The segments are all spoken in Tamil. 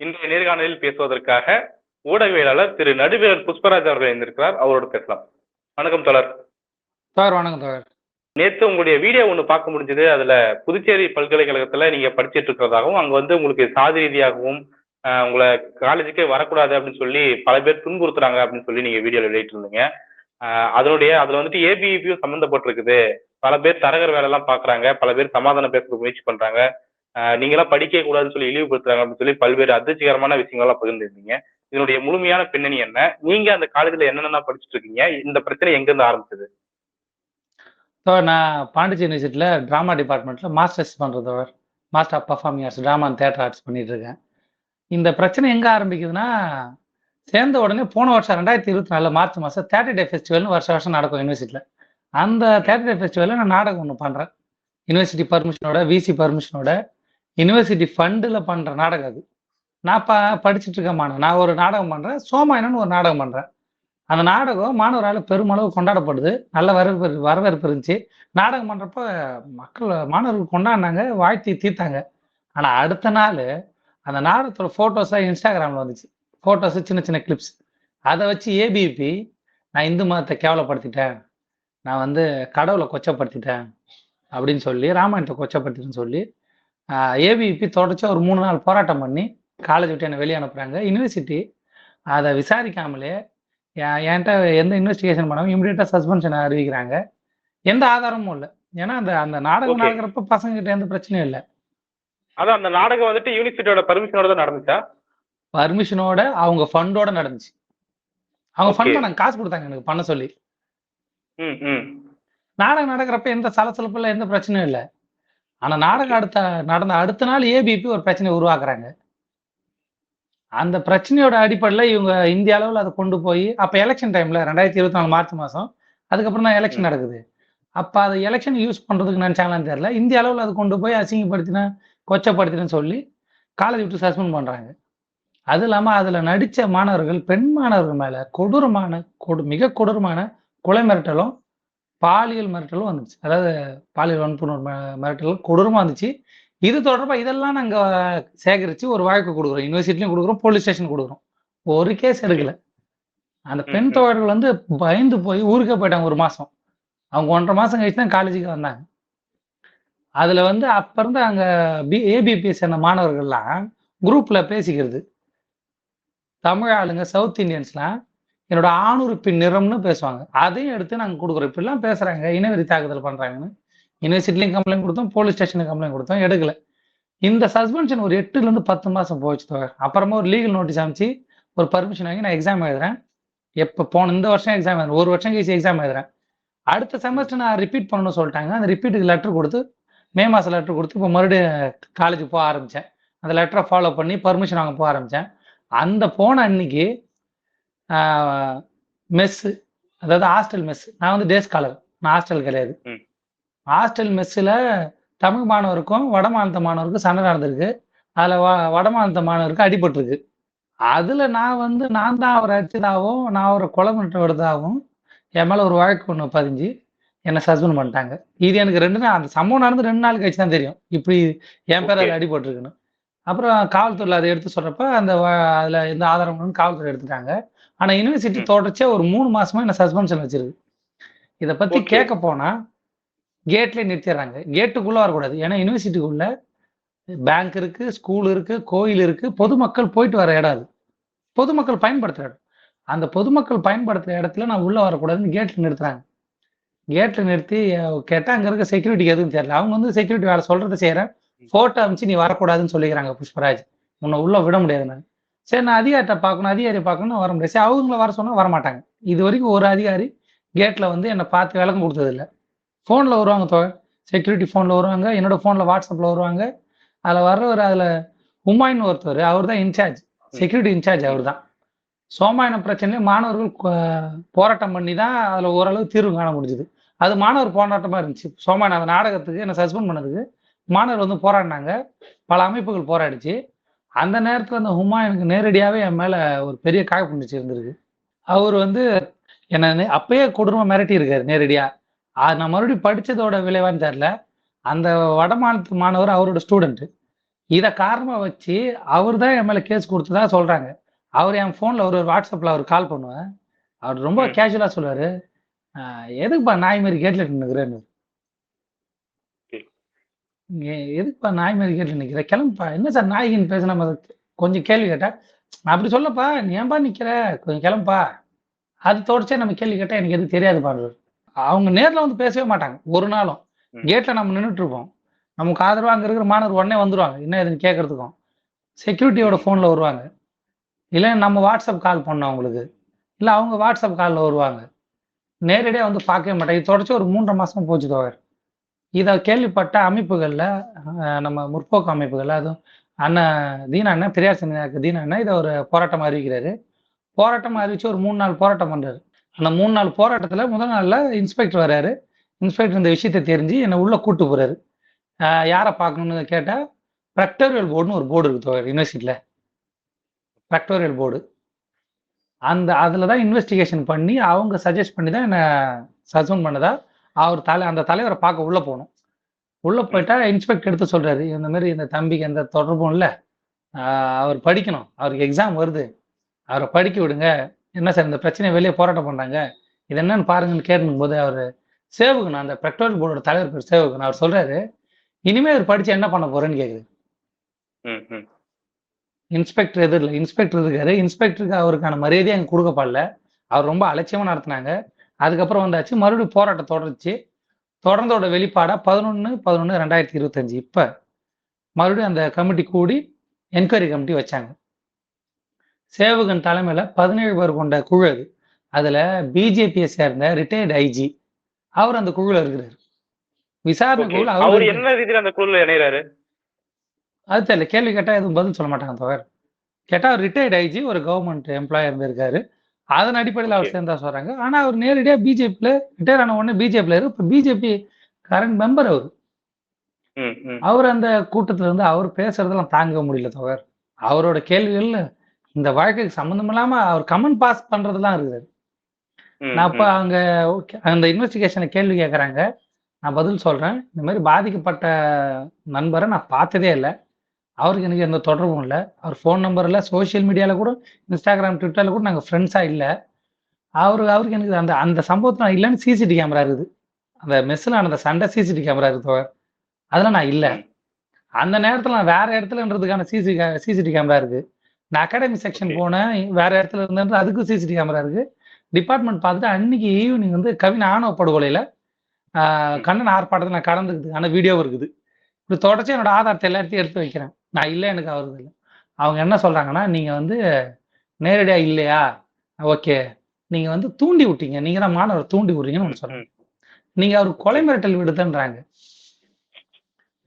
இன்றைய நேர்காணலில் பேசுவதற்காக ஊடகவியலாளர் திரு நடுவேலர் புஷ்பராஜ் அவர்கள் இருந்திருக்கிறார் அவரோடு பேசலாம். வணக்கம் தொடர் தோழர் வணக்கம் தோழர். நேற்று உங்களுடைய வீடியோ ஒன்று பார்க்க முடிஞ்சது. அதுல புதுச்சேரி பல்கலைக்கழகத்துல நீங்க படிச்சிட்டு இருக்கிறதாகவும் அங்க வந்து உங்களுக்கு சாதி ரீதியாகவும் உங்களை காலேஜுக்கே வரக்கூடாது அப்படின்னு சொல்லி பல பேர் துன்புறுத்துறாங்க அப்படின்னு சொல்லி நீங்க வீடியோல வெளியிட்டு இருந்தீங்க ஆஹ், அதனுடைய அதுல வந்துட்டு ஏபிஇபியும் சம்மந்தப்பட்டிருக்குது பல பேர் தரகர் வேலை எல்லாம் பாக்குறாங்க. பல பேர் சமாதானம் பேசுறதுக்கு முயற்சி பண்றாங்க. நீங்களாம் படிக்க கூடாதுன்னு சொல்லி இழிவுபடுத்துறாங்க அப்படின்னு சொல்லி பல்வேறு அதிர்ச்சிகரமான விஷயங்கள்லாம் பகிர்ந்துருந்தீங்க. இதனுடைய முழுமையான பின்னணி என்ன? நீங்க அந்த காலேஜ்ல என்னென்ன படிச்சுட்டு இருக்கீங்க? இந்த பிரச்சனை எங்க இருந்து ஆரம்பிச்சது நான் பாண்டிச்சேரி யூனிவர்சிட்டியில் ட்ராமா டிபார்ட்மெண்ட்டில் மாஸ்டர்ஸ் பண்ணுறது master of performing arts drama and theatre arts பண்ணிட்டு இருக்கேன். இந்த பிரச்சனை எங்கே ஆரம்பிக்குதுன்னா சேர்ந்த உடனே போன வருஷம் ரெண்டாயிரத்தி இருபத்தி நாலு மார்ச் மாதம் தேட்டர் டே ஃபெஸ்டிவல்னு வருஷம் வருஷம் நடக்கும் யூனிவர்சிட்டியில் அந்த தேட்டர் டே ஃபெஸ்டிவலில் நான் நாடகம் ஒன்று பண்ணுறேன் யூனிவர்சிட்டி பர்மிஷனோட விசி பர்மிஷனோட யூனிவர்சிட்டி ஃபண்டில் பண்ணுற நாடகம் அது. நான் ப படிச்சுட்டு இருக்க நான் ஒரு நாடகம் பண்ணுறேன் சோமாயனன்னு ஒரு நாடகம் பண்ணுறேன் அந்த நாடகம் மாணவரால் பெருமளவு கொண்டாடப்படுது. நல்ல வரவேற்பு வரவேற்பு இருந்துச்சு. நாடகம் பண்ணுறப்ப மக்கள் மாணவர்கள் கொண்டாடினாங்க வாழ்த்தி தீர்த்தாங்க. ஆனால் அடுத்த நாள் அந்த நாடகத்தோட ஃபோட்டோஸாக இன்ஸ்டாகிராமில் வந்துச்சு. ஃபோட்டோஸு சின்ன சின்ன கிளிப்ஸ் அதை வச்சு ஏபிபி நான் இந்து மதத்தை கேவலப்படுத்திட்டேன். நான் வந்து கடவுளை கொச்சப்படுத்திட்டேன். அப்படின்னு சொல்லி ராமாயணத்தை கொச்சப்படுத்திட்டேன்னு சொல்லி ஏபிபி தொடர்ச்சி ஒரு மூணு நாள் போராட்டம் பண்ணி காலேஜ் விட்டு என்னை வெளியே அனுப்புகிறாங்க யூனிவர்சிட்டி அதை விசாரிக்காமலே என் என்கிட்ட எந்த இன்வெஸ்டிகேஷன் பண்ணாமல் இமிடியேட்டாக சஸ்பென்ஷன் அறிவிக்கிறாங்க. எந்த ஆதாரமும் இல்லை. ஏன்னா அந்த அந்த நாடகம். நடக்கிறப்ப பசங்க கிட்ட எந்த பிரச்சனையும் இல்லை. அதான் அந்த நாடகம் வந்துட்டு யூனிவர்சிட்டியோட பர்மிஷனோட தான் நடந்துச்சா? பர்மிஷனோட அவங்க ஃபண்டோட நடந்துச்சு. அவங்க ஃபண்ட். பண்ணாங்க காசு கொடுத்தாங்க எனக்கு பண்ண சொல்லி. நாடகம் நடக்கிறப்ப எந்த சலசலப்பு இல்லை எந்த பிரச்சனையும் இல்லை. ஆனா நாடகம் அடுத்த நடந்த அடுத்த நாள் ஏபிபி ஒரு பிரச்சனையை உருவாக்குறாங்க. அந்த பிரச்சனையோட அடிப்படையில் இவங்க இந்திய அளவில் அதை கொண்டு போய் அப்போ எலெக்ஷன் டைம்ல ரெண்டாயிரத்தி இருபத்தி நாலு மார்ச் மாதம் அதுக்கப்புறம் தான் எலெக்ஷன். நடக்குது. அப்போ அதை எலெக்ஷன் யூஸ் பண்ணுறதுக்கு நினச்சாங்களான்னு தெரியல. இந்திய அளவில் அது கொண்டு போய் அசிங்கப்படுத்தினேன் கொச்சப்படுத்தினேன்னு சொல்லி காலேஜ் விட்டு சஸ்பெண்ட் பண்ணுறாங்க அது இல்லாமல் அதில் நடித்த மாணவர்கள் பெண் மாணவர்கள் மேலே கொடூரமான கொடு மிக கொடூரமான கொலை மிரட்டலும் பாலியல் மிரட்டலும் வந்துச்சு. அதாவது பாலியல் வன்புணர்வு ம- மிரட்டலும் கொடூரமாக வந்துச்சு. இது தொடர்பாக இதெல்லாம் நாங்கள் சேகரித்து ஒரு வழக்கு கொடுக்குறோம். யூனிவர்சிட்டிலையும் கொடுக்குறோம் போலீஸ் ஸ்டேஷன் கொடுக்குறோம். ஒரு கேஸ் எடுக்கல. அந்த பெண். தோழர்கள் வந்து பயந்து போய் ஊருக்கே போயிட்டாங்க ஒரு மாதம் அவங்க ஒன்றரை மாதம் கழிச்சு தான் காலேஜுக்கு வந்தாங்க. அதில் வந்து அப்போ இருந்து அங்கே பி ஏபிபிஎஸ் சேர்ந்த மாணவர்கள்லாம் குரூப்பில் பேசிக்கிறது. தமிழ் ஆளுங்க சவுத் இந்தியன்ஸ்லாம் என்னோட ஆணுறுப்பின் நிறம்னு பேசுவாங்க. அதையும் எடுத்து நாங்கள் கொடுக்குறோம். இப்படிலாம் பேசுகிறாங்க இனவெறி தாக்குதல் பண்ணுறாங்கன்னு யூனிவர்சிட்டிலையும் கம்ப்ளைண்ட் கொடுத்தோம். போலீஸ் ஸ்டேஷனுக்கு கம்ப்ளைண்ட் கொடுத்தோம். எடுக்கல. இந்த சஸ்பென்ஷன் ஒரு எட்டுல இருந்து பத்து மாசம் போச்சு தோழர். அப்புறமா ஒரு லீகல் நோட்டீஸ் அமைச்சு ஒரு பர்மிஷன் வாங்கி நான் எக்ஸாம் எழுதுறேன். எப்போ போன இந்த வருஷம் எக்ஸாம் எழுதுறேன். ஒரு வருஷம் கழிச்சு எக்ஸாம் எழுதுறேன். அடுத்த செமஸ்டர் நான் ரிப்பீட் பண்ணணும்னு சொல்லிட்டாங்க. அந்த ரிப்பீட்டுக்கு லெட்டர் கொடுத்து மே மாதம் லெட்டர் கொடுத்து இப்போ மறுபடியும் காலேஜ் போக ஆரம்பித்தேன் அந்த லெட்டரை ஃபாலோ பண்ணி பர்மிஷன் வாங்க போக ஆரம்பித்தேன் அந்த போன அன்னைக்கு மெஸ்ஸு அதாவது ஹாஸ்டல் மெஸ். நான் வந்து டே ஸ்காலர் நான் ஹாஸ்டல் கிடையாது. ஹாஸ்டல் மெஸ்ஸில் தமிழ் மாணவருக்கும் வட மாநிலத்த மாணவருக்கும் சண்டை நடந்திருக்கு. அதில் வ வட மாநிலத்த மாணவருக்கு அடிபட்டிருக்கு. அதில் நான் வந்து நான் தான் அவரை அடிச்சதாகவும் நான் அவரை கொலை பண்ணிட்டு விடுறதாகவும் என் மேலே ஒரு வழக்கு ஒன்று பதிஞ்சு என்னை சஸ்பெண்ட் பண்ணிட்டாங்க. இது எனக்கு ரெண்டு நாள் அந்த சம்பவம் நடந்து ரெண்டு நாள் கழிச்சு தான் தெரியும். இப்படி என் பேர். அதில் அடிபட்டிருக்குன்னு. அப்புறம் காவல்துறையில் அதை எடுத்து சொல்கிறப்ப அந்த அதில் எந்த ஆதாரங்களும் காவல்துறை எடுத்துட்டாங்க. ஆனால் யூனிவர்சிட்டி. தொடர்ச்சியா ஒரு மூணு மாசமா என்ன சஸ்பென்ஷன் வச்சிருக்கு இதை Okay. கேட்க போனா கேட்லேயே நிறுத்திடுறாங்க. கேட்டுக்குள்ளே வரக்கூடாது. ஏன்னா யூனிவர்சிட்டிக்குள்ள பேங்க் இருக்கு ஸ்கூல் இருக்கு கோயில் இருக்கு. பொதுமக்கள் போயிட்டு வர இடம் அது. பொதுமக்கள் பயன்படுத்துற இடம். அந்த பொதுமக்கள் பயன்படுத்துற இடத்துல நான் உள்ள வரக்கூடாதுன்னு கேட்ல நிறுத்துறாங்க. கேட்ல நிறுத்தி கேட்டா அங்க இருக்க செக்யூரிட்டிக்கு எதுவும் தெரியல. அவங்க வந்து செக்யூரிட்டி வேலை சொல்றதை செய்யறேன் போட்டோ அமிச்சு நீ வரக்கூடாதுன்னு சொல்லிக்கிறாங்க புஷ்பராஜ். உன்னை உள்ள விட முடியாது நான். சரி நான் அதிகாரிட்ட பார்க்கணும் அதிகாரி பார்க்கணும் வர முடியாது. சரி அவங்கள வர சொன்னால் வர மாட்டாங்க இது வரைக்கும் ஒரு அதிகாரி கேட்டில் வந்து என்னை பார்த்து விளக்கம் கொடுத்ததில்ல. ஃபோனில் வருவாங்க தொகை. செக்யூரிட்டி ஃபோனில் வருவாங்க என்னோட ஃபோனில் வாட்ஸ்அப்பில் வருவாங்க. அதில் வர்றவர் அதில் உமாயின் ஒருத்தர் அவர் தான் இன்சார்ஜ் செக்யூரிட்டி இன்சார்ஜ் அவர் தான். சோமாயன பிரச்சனையில மாணவர்கள் போராட்டம் பண்ணி தான் அதில் ஓரளவு தீர்வு காண முடிஞ்சுது. அது மாணவர் போராட்டமாக இருந்துச்சு. சோமாயன் அந்த நாடகத்துக்கு என்னை சஸ்பெண்ட் பண்ணதுக்கு மாணவர் வந்து போராடினாங்க. பல அமைப்புகள் போராடிச்சு. அந்த நேரத்தில் அந்த ஹுமாயூனுக்கு நேரடியாகவே என் மேலே ஒரு பெரிய காழ்ப்புணர்ச்சி இருந்திருக்கு அவர் வந்து என்னை அப்பயே கொடூரமா மிரட்டி இருக்காரு நேரடியா அது நான் மறுபடியும் படிச்சதோட விளைவான்னு தெரியல அந்த வட மாநிலத்து மாணவர் அவரோட ஸ்டூடெண்ட் இத காரணமா வச்சு அவர் தான் என் மேல கேஸ் குடுத்ததா சொல்றாங்க. அவரு என் ஃபோன்ல ஒரு WhatsAppல அவருக்கு கால் பண்ணுவேன். அவரு ரொம்ப ம். கேஷுவலா சொல்லுவாரு. "அ எதுக்குப்பா நாய் மாரி கேட்ல நின்னுக்குறன்னு?" "எ எதுக்குப்பா நாய் மாரி கேட்ல நிக்கிற? கெளம்புப்பா." "என்ன சார் நாய் கீய்ன்னு பேசுனா நம்ம கொஞ்சம் கேள்வி கேட்டா, "நான் அப்படி சொல்லப்பா. நீ ஏன்பா நிக்கிற? கொஞ்சம் கெளம்புப்பா." அது தொடர்ச்சியா நம்ம கேள்வி கேட்டா எனக்கு எதுவும் தெரியாதுப்பான்றாரு. அவங்க நேர்ல வந்து பேசவே மாட்டாங்க. ஒரு நாளும். கேட்ல நம்ம நின்னுட்டு இருப்போம். நமக்கு ஆதரவா அங்க இருக்கிற மாணவர் உடனே வந்துருவாங்க. என்ன ஏதுன்னு கேட்கறதுக்கும். செக்யூரிட்டியோட ம். ஃபோன்ல வருவாங்க. இல்ல நம்ம WhatsApp கால் பண்ணணும் அவங்களுக்கு. இல்ல அவங்க WhatsApp கால்ல வருவாங்க. நேரடியா வந்து பார்க்கவே மாட்டாங்க. இது தொடர்ச்சியா ஒரு 3 1/2 மாசமா போச்சு தோழர். இதை கேள்விப்பட்ட அமைப்புகளில் நம்ம முற்போக்கு அமைப்புகள் அதுவும் அண்ணன் தீனா அண்ணன், பெரியார் சின்ன தீனா அண்ணன் இதை ஒரு போராட்டமாக அறிவிக்கிறாரு. போராட்டமாக அறிவிச்சு ஒரு மூணு நாள் போராட்டம் பண்ணுறாரு அந்த மூணு நாள் போராட்டத்தில் முதல் நாளில் இன்ஸ்பெக்டர் வர்றாரு இன்ஸ்பெக்டர் இந்த விஷயத்தை தெரிஞ்சு என்னை உள்ளே கூட்டு போறாரு. யாரை பார்க்கணும்னு கேட்டால் ப்ரக்டோரியல் போர்டுன்னு ஒரு போர்டு இருக்குது யூனிவர்சிட்டியில் ப்ரக்டோரியல் போர்டு. அந்த அதில் தான் இன்வெஸ்டிகேஷன் பண்ணி அவங்க சஜஸ்ட் பண்ணி தான் என்னை சஸ்பெண்ட் பண்ணதா, அவர் தல அந்த தலைவர பார்க்க உள்ள போனோம். உள்ள. போயிட்டா இன்ஸ்பெக்டர் எடுத்து சொல்றாரு. இந்த மாரி இந்த தம்பிக்கு எந்த தொடர்பும் இல்ல. அவர் படிக்கணும். அவருக்கு எக்ஸாம் வருது. அவர படிக்க விடுங்க. என்ன சார் இந்த பிரச்சனைய வெளிய போராட்டம் பண்றாங்க. இது என்னன்னு பாருங்கன்னு கேட்கும்போது அவரு சேவகன் அந்த ரெக்டோரியல் போர்டோட தலைவர் பேரு சேவகன். அவர் சொல்றாரு, "இனிமே இவரு படிச்சு என்ன பண்ண போறேன்னு?" கேட்குது. ம், ம். இன்ஸ்பெக்டர் எதிர்ல. இன்ஸ்பெக்டர் இருக்காரு. இன்ஸ்பெக்டருக்கு அவருக்கான மரியாதையே அங்க குடுக்கப்படல. அவர் ரொம்ப அலட்சியமா நடத்துனாங்க. அதுக்கப்புறம் வந்தாச்சு. மறுபடியும் போராட்டம் தொடருச்சு. தொடர்ந்தோட வெளிப்பாடா 11/11/2025 இப்ப மறுபடியும் அந்த கமிட்டி கூடி என்குயரி கமிட்டி வச்சாங்க. சேவகன் தலைமையில 17 பேர் கொண்ட குழு அது. அதுல பிஜேபிய சேர்ந்த ரிட்டயர்ட் ஐஜி. அவர் அந்த குழுல இருக்கிறாரு. விசாரணை. குழுல அவரு. என்ன ரீதியில அந்த குழுல இணையறாரு? அது தெரியல. கேள்வி கேட்டா எதுவும் பதில் சொல்ல மாட்டாங்க தோழர். கேட்டா அவர் ரிட்டயர்ட் ஐஜி ஒரு கவர்ன்மென்ட் எம்ப்ளாயி இருந்திருக்காரு. அதன் அடிப்படையில அவர் ஓகே. சேர்ந்ததா சொல்றாங்க. ஆனா அவர் நேரடியா பிஜேபில ரிட்டயர் ஆன உடனே பிஜேபில இரு இப்ப பிஜேபி கரண்ட் மெம்பர் அவரு. அவர் அந்த கூட்டத்துல இருந்து அவர் பேசுறதெல்லாம் தாங்க முடியல தோழர். அவரோட கேள்விகள்ல இந்த வழக்குக்கு சம்மந்தம் இல்லாம அவர் கமெண்ட் பாஸ் பண்றதெல்லாம் இருக்குது. நான் அப்ப. அங்க அந்த இன்வெஸ்டிகேஷன்ல கேள்வி கேட்கறாங்க. நான் பதில் சொல்றேன். இந்த மாரி பாதிக்கப்பட்ட நண்பர நான் பார்த்ததே இல்ல. அவருக்கு எனக்கு எந்த தொடர்பும் இல்ல. அவர் ஃபோன் நம்பர் இல்ல. சோசியல் மீடியால கூட Instagram, Twitterல கூட நாங்க ஃப்ரெண்ட்ஸா இல்ல. அவரு அவருக்கு எனக்கு அந்த அந்த சம்பவத்துல நான் இல்லன்னு சிசிடி கேமரா இருக்குது. அந்த மெஸ்ல நடந்த சண்டை சிசிடி கேமரா இருக்கு தோழர். அதுல நான் இல்ல. அந்த நேரத்துல நான் வேற இடத்துலன்றதுக்கான சிசி கே சிசிடி கேமரா இருக்கு. நான் அகாடமி செக்ஷன். போனேன். வேற இடத்துல இருந்தேன்ற அதுக்கும் சிசிடி கேமரா இருக்கு. டிபார்ட்மெண்ட் பார்த்துட்டு அன்னைக்கு ஈவினிங் வந்து கவின் ஆணவ படுகொலையில. கண்டன ஆர்ப்பாட்டத்துல நான் கலந்துக்கிறதுக்கான வீடியோவும் இருக்குது. இப்படி தொடர்ச்சியா என்னோட ஆதாரத்த எல்லாத்தையும் எடுத்து வைக்கிறேன். நான் இல்லை எனக்கு அவருக்கு இல்லை அவங்க என்ன சொல்றாங்கன்னா, "நீங்க வந்து நேரடியா இல்லையா? ஓகே. நீங்க வந்து தூண்டி விட்டீங்க. நீங்க தான் மாணவர் தூண்டி விடுறீங்கன்னு" ஒன்று சொல்றாங்க. நீங்க அவர் கொலை மிரட்டல் விடுதுன்றாங்க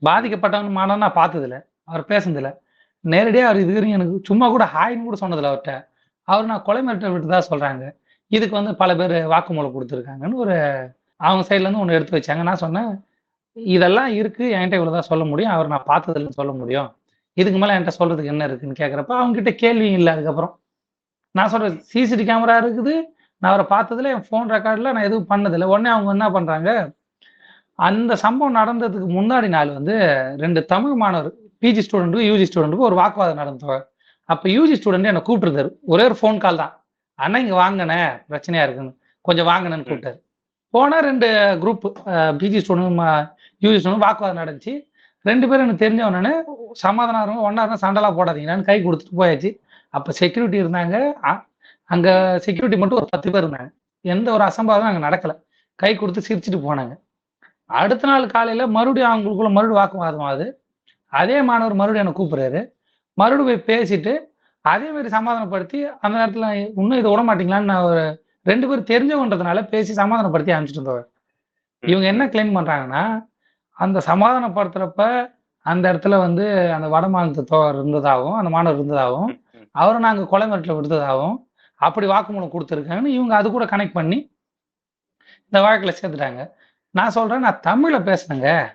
பாதிக்கப்பட்டவன் மாணவன் நான் பார்த்ததில்ல. அவர் பேசுனதில்ல. நேரடியா அவர் இதுவரையும் எனக்கு சும்மா கூட ஹாய்ன்னு கூட சொன்னதில்ல அவர்ட்ட. அவர் நான் கொலை மிரட்டல் விட்டுதா சொல்றாங்க. இதுக்கு வந்து பல பேர் வாக்குமூலம் கொடுத்துருக்காங்கன்னு ஒரு அவங்க சைட்லேருந்து இருந்து ஒண்ணு எடுத்து வச்சாங்க. நான் சொன்னேன், "இதெல்லாம் இருக்கு. என்கிட்ட இவ்வளவு தான் சொல்ல முடியும். அவர் நான் பார்த்ததில்லன்னு சொல்ல முடியும். இதுக்கு மேலே என்கிட்ட சொல்றதுக்கு என்ன இருக்குன்னு?" கேட்குறப்ப அவங்க கிட்ட கேள்வியும் இல்லை அதுக்கப்புறம். நான் சொல்றேன், "சிசிடி கேமரா இருக்குது. நான் அவரை பார்த்ததுல என் ஃபோன் ரெக்கார்டில் நான் எதுவும் பண்ணதில்லை உடனே அவங்க என்ன பண்ணுறாங்க அந்த சம்பவம் நடந்ததுக்கு முன்னாடி நாள் வந்து ரெண்டு தமிழ் மாணவர் பிஜி ஸ்டூடண்ட்டும், யுஜி ஸ்டூடெண்ட்டுக்கு ஒரு வாக்குவாதம் நடந்தது. அப்போ யூஜி ஸ்டூடெண்ட் என்னை கூப்பிட்டுருந்தாரு. ஒரே ஒரு ஃபோன் கால் தான். "அண்ணா இங்கே வாங்கினேன் பிரச்சனையா இருக்குன்னு. கொஞ்சம் வாங்கினேன்னு கூப்பிட்டாரு. போனால் ரெண்டு group PG student UG UG வாக்குவாதம் நடந்துச்சு. 2 பேரும் எனக்கு தெரிஞ்ச உடனே சமாதானம் இருங்க. ஒண்ணா இருந்தா சண்டைலாம் போடாதீங்கடான்னு கை குடுத்துட்டு போயாச்சு. அப்ப செக்யூரிட்டி இருந்தாங்க. அங்க. செக்யூரிட்டி மட்டும் ஒரு 10 பேர் இருந்தாங்க. எந்த ஒரு அசம்பாவிதமும் அங்க நடக்கல. கை குடுத்து சிரிச்சுட்டு போனாங்க. அடுத்த நாள் காலையில மறுபடியும் அவங்களுக்குள்ள மறுபடியும் வாக்குவாதம் ஆகுது. அதே மாணவர் மறுபடியும் என்ன கூப்பிடுறாரு. மறுபடியும் போய் பேசிட்டு, அதே மாரி சமாதானப்படுத்தி அந்த நேரத்துல இன்னும் இத விடமாட்டீங்களான்னு நான் ஒரு 2 பேரும் தெரிஞ்சவங்கன்றதுனால பேசி சமாதானப்படுத்தி அனுப்பிச்சுட்டேன் தோழர். ம், இவங்க என்ன. கிளைம் பண்றாங்கன்னா, அந்த சமாதானப்படுத்துறப்ப அந்த இடத்துல வந்து அந்த தோழர் இருந்ததாகவும், அந்த மாணவர் இருந்ததாகவும். அவர நாங்க கொலை மிரட்டல் விடுத்ததாகவும், அப்படி வாக்குமூலம் குடுத்துருக்காங்கன்னு இவங்க அது கூட கனெக்ட் பண்ணி இந்த வழக்குல சேர்த்துட்டாங்க. நான் சொல்றேன், "நான் தமிழ்ல பேசுனேங்க.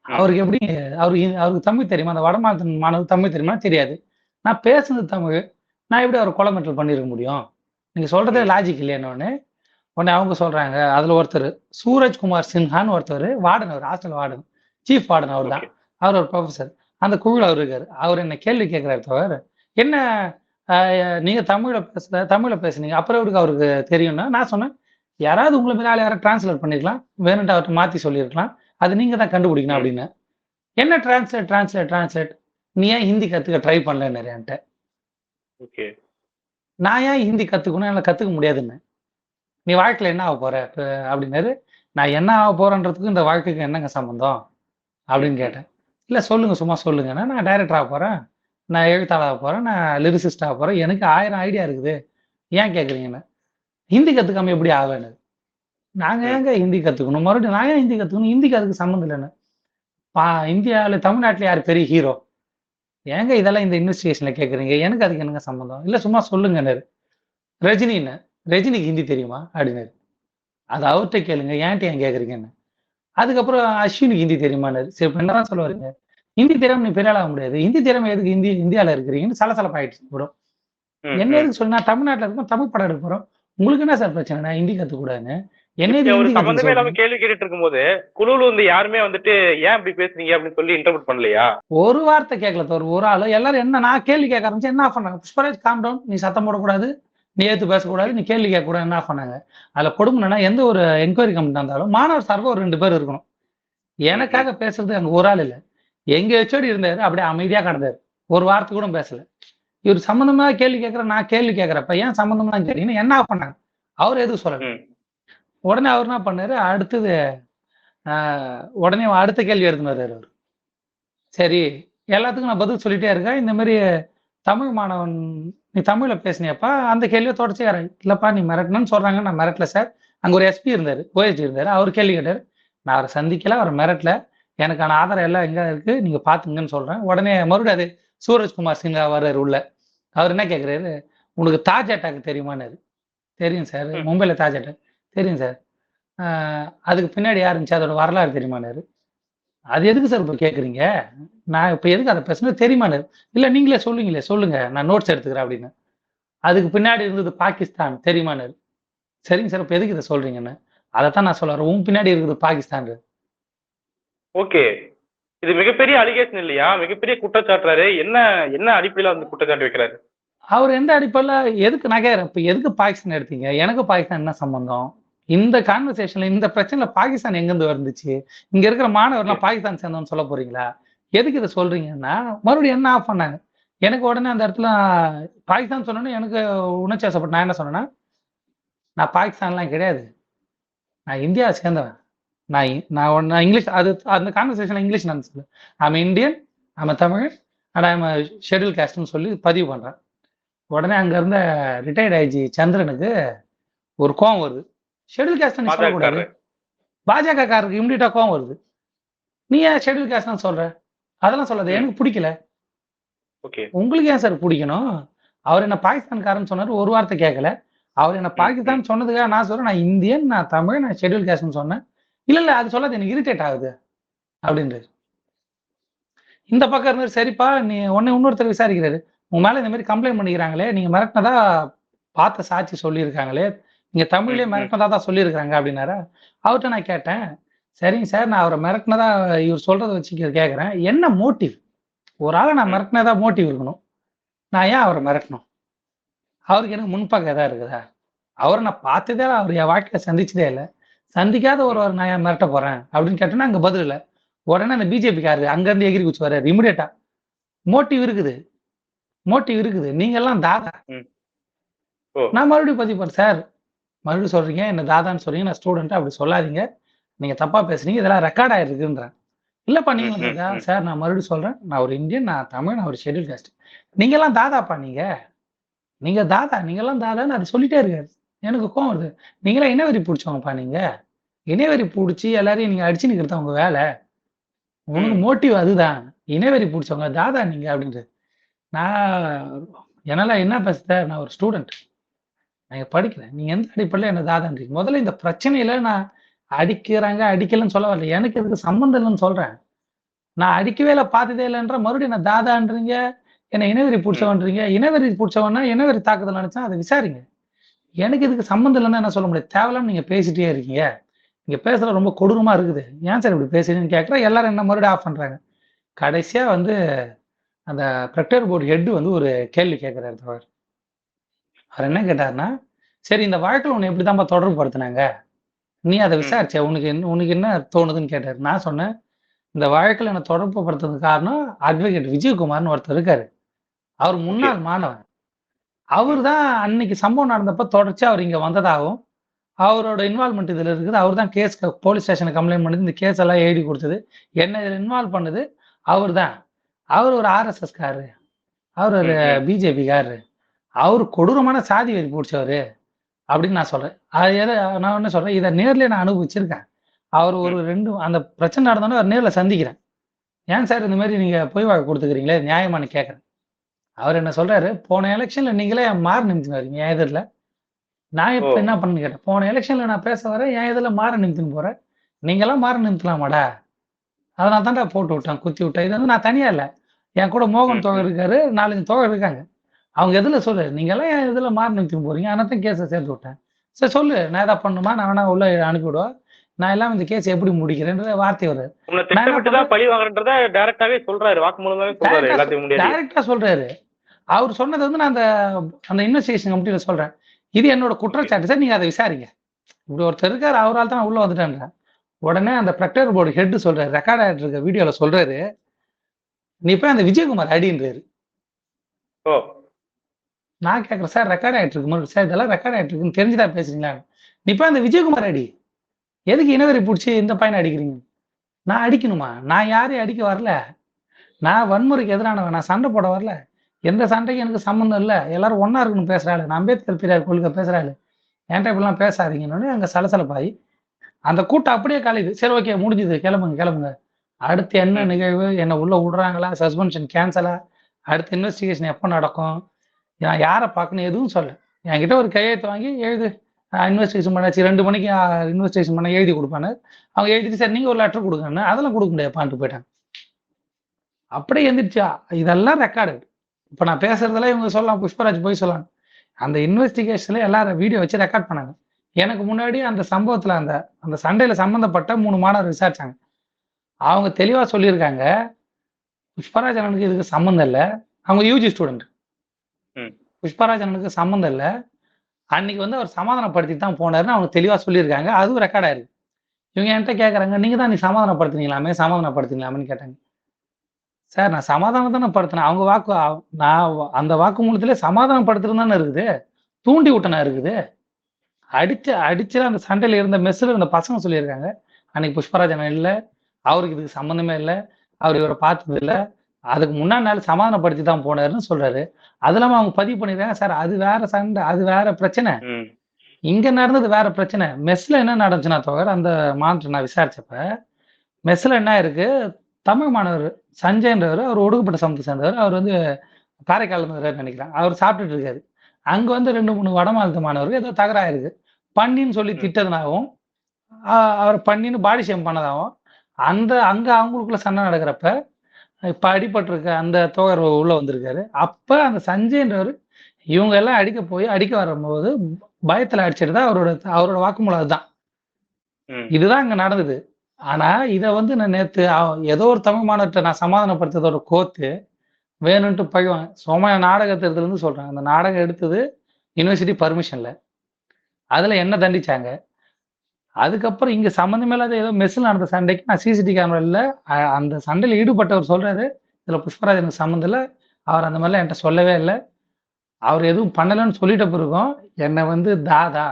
அவருக்கு எப்படி அவருக்கு அவருக்கு தமிழ் தெரியுமா? அந்த வடமாநிலத்து மாணவருக்கு தமிழ் தெரியுமா?" தெரியாது. நான் பேசுனது தமிழ். நான் எப்படி அவர கொலை மிரட்டல் பண்ணியிருக்க முடியும்? நீங்க சொல்றதே. லாஜிக் இல்லையேன்னோனே, உடனே அவங்க சொல்றாங்க, அதுல ஒருத்தரு சூரஜ்குமார் சின்ஹான்னு ஒருத்தரு வார்டன் அவரு. Hostel warden. சீஃப் வார்டன் அவர் தான். அவர் ஒரு புரொஃபசர். அந்த குழுல அவர் இருக்காரு. அவர் என்ன கேள்வி கேட்கிறாரு தவிர, என்ன நீங்க தமிழ்ல பேசல தமிழ்ல பேசுனீங்க. அப்புறம் எப்படிங்க அவருக்கு தெரியும்னா, நான் சொன்னேன், யாராவது உங்கள ஆள் யாராவது டிரான்ஸ்லேட் பண்ணியிருக்கலாம். வேணுன்ட்டு அவர்ட்ட மாத்தி சொல்லியிருக்கலாம். அது நீங்க தான் கண்டுபிடிக்கணும் ம். அப்டின்னேன். என்ன டிரான்ஸ்லேட், டிரான்ஸ்லேட், டிரான்ஸ்லேட் நீ ஏன் ஹிந்தி கத்துக்க ட்ரை பண்ணலன்னாரு என்ட்ட. ஓகே. நான் ஏன் ஹிந்தி கத்துக்கணும்? என்னால கத்துக்க முடியாதுன்னேன். நீ வாழ்க்கையில என்ன ஆகப் போற? இப்ப அப்டின்னாரு. நான் என்ன ஆகப் போறேன்றதுக்கும் இந்த வாழ்க்கைக்கும் என்னங்க சம்மந்தம்? அப்டின்னு ம். கேட்டேன். இல்ல சொல்லுங்க, சும்மா சொல்லுங்கன்னா, நான் டைரக்டர் ஆகப் போறேன். நான் எழுத்தாளர் ஆகப் போறேன். நான் லிரிசிஸ்ட் ஆகப் போறேன். எனக்கு 1000 ஐடியா இருக்குது. ஏன் கேட்கிறீங்கன்னு. ஹிந்தி கத்துக்காம எப்படி ஆவேன்னாரு. நாங்க ம். ஏங்க ஹிந்தி கத்துக்கணும்? மறுபடியும் நான் ஏன் ஹிந்தி கத்துக்கணும்? ஹிந்திக்கு அதுக்கு சம்மந்தம் இல்லன்னு. பா இந்தியால தமிழ்நாட்டுல யாரு பெரிய ஹீரோ? ஏங்க இதெல்லாம் இந்த இன்வெஸ்டிகேஷன்ல கேட்கிறீங்க? எனக்கு அதுக்கு என்னங்க சம்மந்தம்? இல்ல சும்மா சொல்லுங்கன்னாரு. ரஜினின்னேன். ரஜினிக்கு ஹிந்தி தெரியுமா? அப்டின்னாரு. அது அவர்ட்ட கேளுங்க. என்ட்ட ஏன் கேட்கிறீங்கன்னேன். அதுக்கப்புறம் அஸ்வினிக்கு ஹிந்தி தெரியுமான்னாரு. சரி இப்ப என்னதான் சொல்ல வர்றீங்க? ஹிந்தி தெரியாம நீ பெரிய ஆள் ஆக முடியாது. ஹிந்தி தெரியாம எதுக்கு இந்தி இந்தியால இருக்கிறீங்கன்னு சலசலப்பாயிடுச்சு ப்ரோ. ம். என்ன. எதுக்கு சொல் நான் தமிழ்நாட்டுல இருக்கோம். தமிழ் படம் எடுக்க போறோம். உங்களுக்கு என்ன சார் பிரச்சனை? நான் ஹிந்தி கத்துக்கக்கூடாதுன்னு. என்ன இப்படி எதுக்கு அவரு ஹிந்தி கத்துக்க சம்மந்தமே இல்லாம? கேள்வி கேட்டுட்டு இருக்கும்போது, குழுவுல வந்து யாருமே வந்துட்டு ஏன் இப்படி பேசுறீங்க அப்படின்னு சொல்லி இன்டர்பிரட் பண்ணலையா? ஒரு வார்த்தை கேட்கல தவிர ஒரு ஆளு. எல்லாரும் என்ன நான் கேள்வி கேட்க ஆரம்பிச்சேன். என்ன பண்ணாங்க. Pushparaj calm down. நீ சத்தம் போடக்கூடாது. நீ எதிர்த்து பேசக்கூடாது. நீ கேள்வி கேட்கக்கூடாது. என்ன பண்ணாங்க. அதுல கொடுமை என்னன்னா, எந்த ஒரு என்கொயரி கமிட்டி இருந்தாலும் மாணவர் சார்பா ஒரு 2 பேர் இருக்கணும். எனக்காக பேசுறதுக்கு அங்க ஒரு ஆள் இல்ல. எங்க ஹெச்ஓடி இருந்தாரு. அப்படியே அமைதியா கடந்தாரு. ஒரு வார்த்தை கூட பேசல. இவரு சம்மந்தமா கேள்வி கேட்கிறேன். நான் கேள்வி கேட்கிறப்ப ஏன் சம்மந்தமா கேட்டீங்கன்னா, என்ன பண்ணாங்க. அவரு எதுவும் சொல்லல. உடனே அவரு என்ன பண்ணாரு, அடுத்தது உடனே அடுத்த கேள்வி எடுத்துன்னு வர்றாரு அவரு. சரி, எல்லாத்துக்கும் நான் பதில் சொல்லிட்டே இருக்கேன். இந்த மாரி தமிழ் மாணவன் நீ தமிழ்ல பேசினியாப்பா? அந்த கேள்விய தொடர்ச்சியா இல்லப்பா நீ மிரட்டுனன்னு சொல்றாங்க. நான் மிரட்டல சார். அங்க ஒரு எஸ்பி இருந்தாரு. ஓஎஸ்டி இருந்தாரு. அவரு கேள்வி கேட்டாரு. நான் அவர சந்திக்கல. அவர மிரட்டல. எனக்கான ஆதாரம் எல்லாம் எங்க இருக்கு? நீங்க பாத்துங்கன்னு சொல்றேன். உடனே மறுபடியும் அது சூரஜ்குமார் சின்ஹா வர்றாரு உள்ள. அவரு என்ன கேட்கிறாரு, உனக்கு தாஜ் அட்டாக் தெரியுமான்னாரு. தெரியும் சார். ம். மும்பைல தாஜ் அட்டாக். தெரியும் சார். அதுக்கு பின்னாடி யார் இருந்துச்சு? அதோட வரலாறு தெரியுமான்னாரு. அது எதுக்கு சார் இப்ப கேட்கிறீங்க? நான் இப்ப எதுக்கு அத பேசணும் தெரியுமான்னாரு. இல்ல நீங்களே சொல்லுங்களே சொல்லுங்க. நான் நோட்ஸ் எடுத்துக்கிறேன் அப்டின்னேன். அதுக்கு பின்னாடி இருந்தது பாகிஸ்தான் தெரியுமான்னாரு. சரிங்க சார். இப்ப எதுக்கு இத சொல்றீங்கன்னு. அதத்தான் நான் சொல்ல. உன் பின்னாடி இருக்குது பாகிஸ்தான்றது. ஓகே. இது மிகப்பெரிய அலிகேஷன் இல்லையா? மிகப்பெரிய குற்றச்சாட்டுறாரு. என்ன என்ன அடிப்படையில வந்து குற்றச்சாட்டு வைக்கிறாரு? அவரு எந்த அடிப்படையில எதுக்கு நான் கேட்கிறேன். இப்ப எதுக்கு பாகிஸ்தான் எடுத்தீங்க? எனக்கு பாகிஸ்தான் என்ன சம்பந்தம்? இந்த கான்வர்சேஷன்ல இந்த பிரச்சனையில பாகிஸ்தான் எங்கேருந்து வந்துச்சு? இங்க இருக்கிற. மாணவர்லாம் பாகிஸ்தான் சேர்ந்தவன்னு சொல்லப் போறீங்களா? எதுக்கு இத சொல்றீங்கன்னா, மறுபடியும் என்ன ஆஃப் பண்ணாங்க. எனக்கு உடனே அந்த இடத்துல பாகிஸ்தான் சொன்னோனே எனக்கு உணர்ச்சி நான் என்ன சொன்னேன்னா, நான் பாகிஸ்தான்லாம் கிடையாது. நான் இந்தியாவ சேர்ந்தவன். நான் நான் நான் இங்கிலீஷ் அது அந்த கான்வர்சேஷன்ல இங்கிலீஷ் நடந்துச்சு. ஐ அம் இந்தியன், எ தமிழன் அண்ட் எ ஷெட்யூல்ட் காஸ்ட்ன்னு சொல்லி பதிவு பண்றேன். உடனே அங்க இருந்த ரிட்டயர்ட் ஐஜி சந்திரனுக்கு ஒரு கோவம் வருது. ஷெட்யூல் காஸ்ட்ன்னு நீ சொல்லக்கூடாது. பாஜகக்காரரு. பாஜகக்காரருக்கு இமிடியேட்டா கோவம் வருது. நீ ஏன் ஷெட்யூல் காஸ்ட்ன்னு சொல்ற? அதெல்லாம் சொல்லாத. எனக்கு புடிக்கல. ஓகே. உங்களுக்கு ஏன் சார் புடிக்கணும்? அவரு என்ன பாகிஸ்தான்காரன்னு சொன்னாரு. ஒரு வார்த்தை கேட்கல. அவரு என்ன. பாகிஸ்தான் சொன்னதுக்காக நான் சொல்றேன், நான் இந்தியன், நான் தமிழ், நான் ஷெட்யூல் காஸ்ட்ன்னு சொன்னேன். இல்ல, இல்ல அது சொல்லாத எனக்கு இரிட்டேட் ஆகுது. அப்டின்றாரு. இந்த பக்கம் இருந்துட்டு சரிப்பா நீ உடனே இன்னொருத்தர் விசாரிக்கிறாரு. உன் மேல இந்த மாரி கம்ப்ளைண்ட் பண்ணிக்கிறாங்களே, நீங்க மிரட்டுனதா பார்த்த சாட்சி சொல்லியிருக்காங்களே, நீங்க தமிழ்லயே. மிரட்டுனதா தான் சொல்லியிருக்காங்க அப்டின்னாரா. அவர்ட்ட நான் கேட்டேன். சரிங்க சார் நான் அவர மிரட்டுனதா இவரு சொல்றத வச்சு கேட்கிறேன். என்ன மோட்டிவ்? ஒரு ஆள நான். மிரட்டுனதா மோட்டிவ் இருக்கணும். நான் ஏன் அவர மிரட்டணும்? அவருக்கு எனக்கு முன்பக்கம் எதா இருக்குதா? அவர நான் பார்த்ததே இல்ல. அவர என் வாழ்க்கையில சந்திச்சதே இல்ல. சந்திக்காத. ஒருவர நான் ஏன் மிரட்டப் போறேன்? அப்டின்னு கேட்டோனே அங்க பதில் இல்ல. உடனே அந்த பிஜேபிக்காரரு அங்கருந்து எகிறி குதிச்சு வர்றாரு இமிடியேட்டா. மோட்டிவ் இருக்குது. மோட்டிவ் இருக்குது. நீங்கலாம் தாதா. ம். ஓ! நான் மறுபடியும் பதிவு பண்றேன். சார் மறுபடியும் சொல்றீங்க. என்ன தாதான்னு சொல்றீங்க. நான் ஸ்டூடண்ட் அப்டி சொல்லாதீங்க. நீங்க தப்பா பேசுறீங்க. இதெல்லாம் ரெக்கார்ட் ஆயிருக்குன்றேன். இல்லப்பா நீங்க ம். ம். வந்ததா? ம். சார் நான் மறுபடியும் சொல்றேன். நான் ஒரு இந்தியன், நான் தமிழ், நான் ஒரு ஷெட்யூல் காஸ்ட். நீங்கலாம் தாதாப்பா நீங்க. நீங்க தாதா. நீங்கலாம் தாதான்னு அது சொல்லிட்டே இருக்காரு. எனக்கு கோவம் வருது. நீங்கலாம் இனவெறி புடிச்சவங்கப்பா நீங்க. இனவெறி புடிச்சு எல்லாரையும் நீங்க அடிச்சு நிக்கிறது தான் உங்க வேல. உனக்கு. மோட்டிவ் அதுதான். இனவெறி புடிச்சவங்க தாதா நீங்க அப்டின்றாரு. நான் என்னால என்ன பேச சார் நான் ஒரு ஸ்டூடண்ட். நான் படிக்கிறேன். நீங்க எந்த அடிப்படையில என்ன தாதான்றீங்க? முதல்ல இந்த பிரச்சனையில நான் அடிக்கிறாங்க, அடிக்கலன்னு சொல்ல வரல. எனக்கு இதுக்கு சம்மந்தம் இல்லன்னு சொல்றேன். நான் அடிக்கவே இல்ல, பார்த்ததே இல்லன்ற மறுபடியும் என்ன தாதான்றீங்க. என்ன இனவெறி. புடிச்சவன்றீங்க. இனவெறி புடிச்சவன்னா இனவெறி தாக்குதல் நடந்துச்சுன்னா அத விசாரிங்க. எனக்கு இதுக்கு சம்மந்தம் இல்லன்னு என்ன சொல்ல முடியாது. தேவையில்லாம நீங்க பேசிட்டே இருக்கீங்க. நீங்க பேசுறது ரொம்ப கொடூரமா இருக்குது. ஏன் சார் இப்டி பேசுறீங்கன்னு கேட்கிறேன். எல்லாரும் என்ன மறுபடியும் ஆஃப் பண்றாங்க. கடைசியா வந்து அந்த பிரக்டர் போர்டு ஹெட் வந்து ஒரு கேள்வி கேட்கிறாரு தோழர் அவர் என்ன கேட்டாருன்னா சரி இந்த வழக்கில் உன்னை எப்படிதான்ப்பா தொடர்பு படுத்தினாங்க நீ அதை. விசாரிச்ச உனக்கு என்ன உனக்கு என்ன தோணுதுன்னு கேட்டாரு. நான் சொன்னேன் இந்த வழக்கில் என்னை தொடர்பு படுத்துறதுக்கு காரணம் அட்வொகேட் விஜயகுமார்னு ஒருத்தர் இருக்காரு. அவர் முன்னாள் மாணவன். அவர் தான் அன்னைக்கு சம்பவம் நடந்தப்ப தொடர்ச்சி அவர் இங்க வந்ததாகவும் அவரோட இன்வால்மெண்ட் இதுல இருக்குது. அவர் தான் கேஸ் போலீஸ் ஸ்டேஷனுக்கு கம்ப்ளைண்ட் பண்ணது. இந்த கேஸ் எல்லாம் எழுதி கொடுத்தது. என்ன இதில் இன்வால்வ் பண்ணது அவர் தான். அவர் ஒரு ஆர்எஸ்எஸ் காரு. அவர் ஒரு ம், ம். BJP car. அவர் கொடூரமான சாதி வெறி பிடிச்சவர். அப்படின்னு நான் சொல்றேன். அது எதை நான் என்ன சொல்றேன். இதை நேர்லயே நான் அனுபவிச்சிருக்கேன். அவர் ஒரு ரெண்டு அந்த பிரச்சனை நடந்தோன்னே அவர் நேர்ல சந்திக்கிறேன். ஏன் சார் இந்த மாதிரி நீங்க பொய் வாக்கு கொடுத்துக்கிறீங்களே நியாயமானு கேட்கறேன். அவர் என்ன சொல்றாரு போன எலெக்ஷன்ல நீங்களே மாறு நிமித்தின்னு வரீங்க என் எதிரில். நான் இப்ப. என்ன பண்ணு கேட்டேன். போன எலெக்ஷன்ல நான் பேச வரேன் என் எதிரில் மாற நிமித்தின்னு போறேன் நீங்கெல்லாம் மாற நிமித்தலாமாடா? அதனால தான்டா போட்டு விட்டேன் குத்தி விட்டேன் இது வந்து நான் தனியா இல்ல. என் கூட மோகன் தோழர் இருக்காரு நாலஞ்சு தோழர் இருக்காங்க. அவங்க எதுல சொல்லு? நீங்க எல்லாம் என் இதுல மாறி நிறுத்தின்னு போறீங்க. அதனால தான் கேஸை சேர்த்து விட்டேன்? சரி சொல்லு. நான் எதா பண்ணுமா நான் வேணா உள்ள அனுப்பிவிடுவா. நான் எல்லாம் இந்த கேஸ் எப்படி முடிக்கிறேன்ற வார்த்தை வருது பழி வாங்குறன்றத டைரக்டாவே சொல்றாரு. வாக்குமூலமாவே சொல்றாரு எல்லாத்துக்கும் முன்னாடி டைரக்டா சொல்றாரு. அவர் சொன்னது வந்து நான் அந்த அந்த இன்வெஸ்டிகேஷன் கமிட்டியில சொல்றேன். இது என்னோட குற்றச்சாட்டு சார் நீங்க அதை விசாரிங்க. இப்படி ஒருத்தர் இருக்காரு. அவரால் தான் உள்ள வந்துட்டேன்றேன். உடனே அந்த பிரக்டர் போர்டு ஹெட் சொல்றாரு. ரெக்கார்ட் ஆகிட்டு இருக்க வீடியோல சொல்றாரு. நீ போய் அந்த விஜயகுமார் அடின்றாரு ஓ. நான் கேட்குறேன் சார் ரெக்கார்ட் ஆகிட்டு இருக்கு. சார் இதெல்லாம் ரெக்கார்ட் ஆகிட்டு இருக்குன்னு தெரிஞ்சுதான் பேசுறீங்களா? நீ இப்போ அந்த விஜயகுமார் அடி. எதுக்கு இனவெறி பிடிச்சி இந்த பையனை அடிக்கிறீங்க? நான் அடிக்கணுமா? நான் யாரையும் அடிக்க வரல. நான் வன்முறைக்கு எதிரானவன். நான் சண்டை போட வரல. எந்த சண்டைக்கும் எனக்கு சம்மந்தம் இல்லை. எல்லாரும் ஒன்றா இருக்கணும் பேசுகிறாள் நான் அம்பேத்கர் பெரியார் கொள்கை பேசுகிறாள் என்கிட்ட இப்படிலாம் பேசாதீங்கன்னு அங்கே சலசலப்பாயி அந்த கூட்டம் அப்படியே கலையுது. சரி ஓகே முடிஞ்சுது. கிளம்புங்க கிளம்புங்க. அடுத்து என்ன நிகழ்வு? என்னை உள்ளே விடுறாங்களா? சஸ்பென்ஷன் கேன்சலா அடுத்த இன்வெஸ்டிகேஷன் எப்போ நடக்கும்? நான் யாரை பார்க்கணும் எதுவும் சொல்ல என்கிட்ட ஒரு கையெழுத்து வாங்கி எழுது. இன்வெஸ்டிகேஷன் பண்ணாச்சு ரெண்டு மணிக்கு இன்வெஸ்டிகேஷன் பண்ண எழுதி கொடுப்பானு. அவங்க எழுதிட்டு சார் நீங்கள் ஒரு லெட்டர் கொடுங்கன்னு. அதெல்லாம் கொடுக்க முடியாதுப்பான்ட்டு போயிட்டாங்க. அப்படியே எந்திரிச்சா இதெல்லாம் ரெக்கார்டு இப்போ நான் பேசுறதெல்லாம் இவங்க சொல்லலாம் புஷ்பராஜ் போய் சொல்லலாம். அந்த இன்வெஸ்டிகேஷன்ல எல்லாரும் வீடியோ வச்சு ரெக்கார்ட் பண்ணாங்க. எனக்கு முன்னாடி அந்த சம்பவத்தில் அந்த அந்த சண்டையில் சம்மந்தப்பட்ட மூணு மாணவர் விசாரிச்சாங்க. அவங்க தெளிவாக சொல்லியிருக்காங்க புஷ்பராஜ் அண்ணனுக்கு இதுக்கு சம்மந்தம் இல்லை. அவங்க யூஜி ஸ்டூடெண்ட் ம். சம்மந்தம் இல்லை. அன்னைக்கு வந்து அவர் சமாதானப்படுத்தி தான் போனாருன்னு அவங்க தெளிவாக சொல்லியிருக்காங்க. அதுவும் ரெக்கார்ட் ஆயிருக்கு இவங்க என்கிட்ட கேட்குறாங்க நீங்கள் தான் நீ சமாதானப்படுத்தினீங்களாமே? சமாதானப்படுத்தினீங்களாமேன்னு கேட்டாங்க. சார் நான் சமாதானம் தானே படுத்தினேன். அவங்க வாக்கு நான் அந்த அந்த வாக்குமூலத்திலே சமாதானப்படுத்துறது தானே இருக்குது? தூண்டி விட்டனா இருக்குது? அடிச்சு அடிச்சு அந்த சண்டையில் இருந்த மெஸ்ஸில் இருந்த பசங்க சொல்லியிருக்காங்க. அன்னைக்கு புஷ்பராஜன் இல்லை. அவருக்கு இதுக்கு சம்மந்தமே இல்லை. அவர் இவரை பார்த்தது இல்லை. அதுக்கு முன்னாடி நாள் சமாதானப்படுத்தி தான் போனாருன்னு சொல்றாரு. அது இல்லாம அவங்க பதிவு பண்ணிருக்காங்க சார் அது வேற சண்டை அது வேற பிரச்சனை. இங்க நடந்தது வேற பிரச்சனை. மெஸ்ல என்ன நடந்துச்சுன்னா தவிர அந்த மாநிலத்தை நான் விசாரிச்சப்ப மெஸ்ல என்ன இருக்கு தமிழ் மாணவர் சஞ்சய்ன்றவர் அவர் ஒடுக்கப்பட்ட சமூகத்தை சேர்ந்தவர். அவர் வந்து காரைக்கால் நினைக்கிறேன். அவர் சாப்பிட்டுட்டு இருக்காரு. அங்க வந்து ரெண்டு மூணு வட மாநிலத்து மாணவருக்கு ஏதோ தகராயிருக்கு பண்ணின்னு சொல்லி திட்டதுனாகவும் அவர் பண்ணின்னு பாடி ஷேம் பண்ணதாகவும் அந்த அங்க அவங்களுக்குள்ள சண்டை நடக்கிறப்ப இப்ப அடிபட்டிருக்க அந்த தோகர் உள்ள வந்திருக்காரு. அப்ப அந்த சஞ்சய்ன்றவர் இவங்க எல்லாம் அடிக்க போய் அடிக்க வரும்போது பயத்துல அடிச்சிட்டு தான் அவரோட அவரோட வாக்குமூலம் அதுதான். ம். இதுதான் அங்க நடந்தது. ஆனா இத வந்து நான் நேத்து ஏதோ ஒரு தமிழ் மாணவர்கிட்ட நான் சமாதானப்படுத்துறதோட கோத்து வேணும்ட்டு பழிவாங்க சோம நாடகத்தை இருந்து சொல்றேன். அந்த நாடகம் எடுத்தது யூனிவர்சிட்டி பர்மிஷன்ல அதுல என்ன தண்டிச்சாங்க? அதுக்கப்புறம் இங்க சம்மந்தமே இல்லாத ஏதோ மெஸ்ஸில் நடந்த சண்டைக்கு நான் சிசிடி கேமரால அந்த சண்டையில் ஈடுபட்டவர் சொல்றாரு. இதுல புஷ்பராஜ் எனக்கு சம்மந்தம் இல்லை. அவர் அந்த மாதிரிலாம் என்கிட்ட சொல்லவே இல்லை. அவர் எதுவும் பண்ணலைன்னு சொல்லிட்ட பிறகும் என்னை வந்து தாதா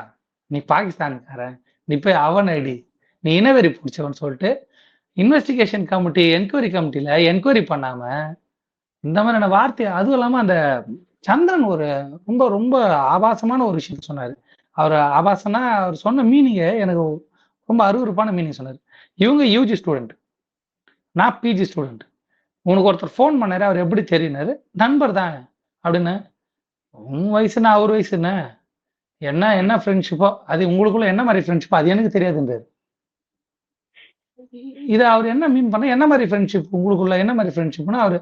நீ பாகிஸ்தானுக்காரன் நீ போய் அவன் அடி நீ இனவெறி பிடிச்சவன் சொல்லிட்டு இன்வெஸ்டிகேஷன் கமிட்டி என்கொயரி கமிட்டியில என்கொயரி பண்ணாம இந்த மாதிரியான வார்த்தை அதுவும் இல்லாம அந்த சந்திரன் ஒரு ரொம்ப ரொம்ப ஆபாசமான ஒரு விஷயம் சொன்னாரு. அவர் ஆபாசனா அவர் சொன்ன மீனிங்க எனக்கு ரொம்ப அருவருப்பான மீனிங் சொன்னார். இவங்க யூஜி ஸ்டூடெண்ட் நான் பிஜி ஸ்டூடெண்ட் உனக்கு ஒருத்தர் ஃபோன் பண்ணாரு அவர் எப்படி தெரியினாரு? நண்பர் தான். அப்படின்னு உன் வயசுனா அவர் வயசு என்ன என்ன என்ன ஃப்ரெண்ட்ஷிப்போ அது உங்களுக்குள்ள என்ன மாதிரி ஃப்ரெண்ட்ஷிப்போ அது எனக்கு தெரியாதுன்றாரு. இது அவர் என்ன மீன் பண்ண என்ன மாதிரி ஃப்ரெண்ட்ஷிப் உங்களுக்குள்ள என்ன மாதிரி ஃப்ரெண்ட்ஷிப்னா அவர்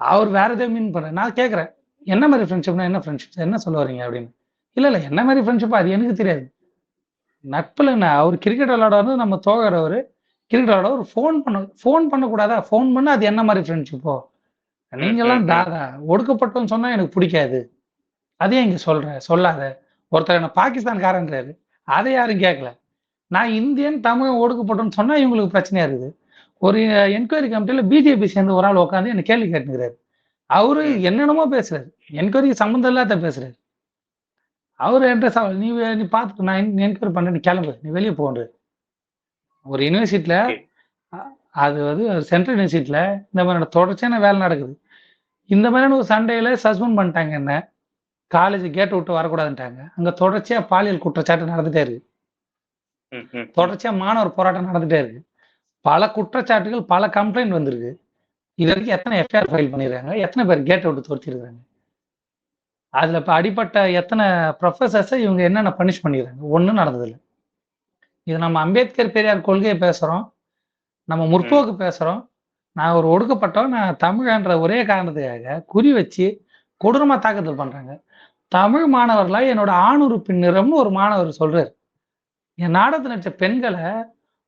அவர் வேற ஏதோ மீன் பண்ண நான் கேட்குறேன் என்ன மாதிரி ஃப்ரெண்ட்ஷிப்னா என்ன ஃப்ரெண்ட்ஷிப் என்ன சொல்ல வரீங்க அப்படின்னு. இல்ல இல்ல. என்ன மாதிரி ஃப்ரெண்ட்ஷிப் அது எனக்கு தெரியாது. நட்புல என்ன? அவர் கிரிக்கெட் விளையாடுவாரு நம்ம தோகர் அவரு இருக்கிறோட ஒரு ஃபோன் பண்ண ஃபோன் பண்ணக்கூடாதா? ஃபோன் பண்ணா அது என்ன மாதிரி ஃப்ரெண்ட்ஷிப்போ நீங்கெல்லாம். தாதா ஒடுக்கப்பட்டோன்னு சொன்னா எனக்கு பிடிக்காது. அதே இங்க சொல்ற சொல்லாத. ஒருத்தர் என்ன பாகிஸ்தான்காரன்றாரு. அதை யாரும் கேட்கல. நான் இந்தியன் தமிழ் ஒடுக்கப்பட்டோன்னு சொன்னா இவங்களுக்கு பிரச்சனையா இருக்குது. ஒரு என்கொயரி கமிட்டியில பிஜேபி சேர்ந்து ஒரு ஆள் உட்காந்து என்ன கேள்வி கேட்டுக்கிறாரு. அவரு. என்னென்னமோ பேசுறாரு. என்கொயரிக்கு சம்மந்தம் இல்லாத பேசுறாரு. அவரு சவ- நீ நீ பார்த்து நான் என்கொயரி பண்றேன் நீ கிளம்பு நீ வெளியே போன்று. ஒரு யூனிவர்சிட்டியில. அது வந்து சென்ட்ரல் யூனிவர்சிட்டியில இந்த மாதிரியான தொடர்ச்சியான வேலை நடக்குது? இந்த மாதிரியான ஒரு சண்டையில சஸ்பெண்ட் பண்ணிட்டாங்க என்ன? காலேஜ் கேட் விட்டு வரக்கூடாதுன்ட்டாங்க. அங்க தொடர்ச்சியா பாலியல் குற்றச்சாட்டு நடந்துட்டே இருக்கு. தொடர்ச்சியா மாணவர் போராட்டம் நடந்துட்டே இருக்கு. பல குற்றச்சாட்டுகள் பல கம்ப்ளைண்ட் வந்திருக்கு. இது வரைக்கும் எத்தனை எஃப்ஐஆர் ஃபைல் பண்ணிருக்காங்க? எத்தனை பேர் கேட் விட்டு துரத்திருக்காங்க? அதுல இப்ப அடிப்பட்ட எத்தனை ப்ரொஃபசர்ஸை இவங்க என்னென்ன பனிஷ் பண்ணிடுறாங்க ஒன்றும் நடந்ததில்லை. இது நம்ம அம்பேத்கர் பெரியார் கொள்கையை பேசுறோம். நம்ம முற்போக்கு பேசுறோம். நான் ஒரு ஒடுக்கப்பட்டோம் நான் தமிழன்ற ஒரே காரணத்துக்காக குறி வச்சு கொடூரமா தாக்குதல் பண்றாங்க. தமிழ் மாணவர்களா என்னோட ஆணுறுப்பின் நிறம்னு ஒரு மாணவர் சொல்றாரு. என் நாடத்தில் நடித்த பெண்களை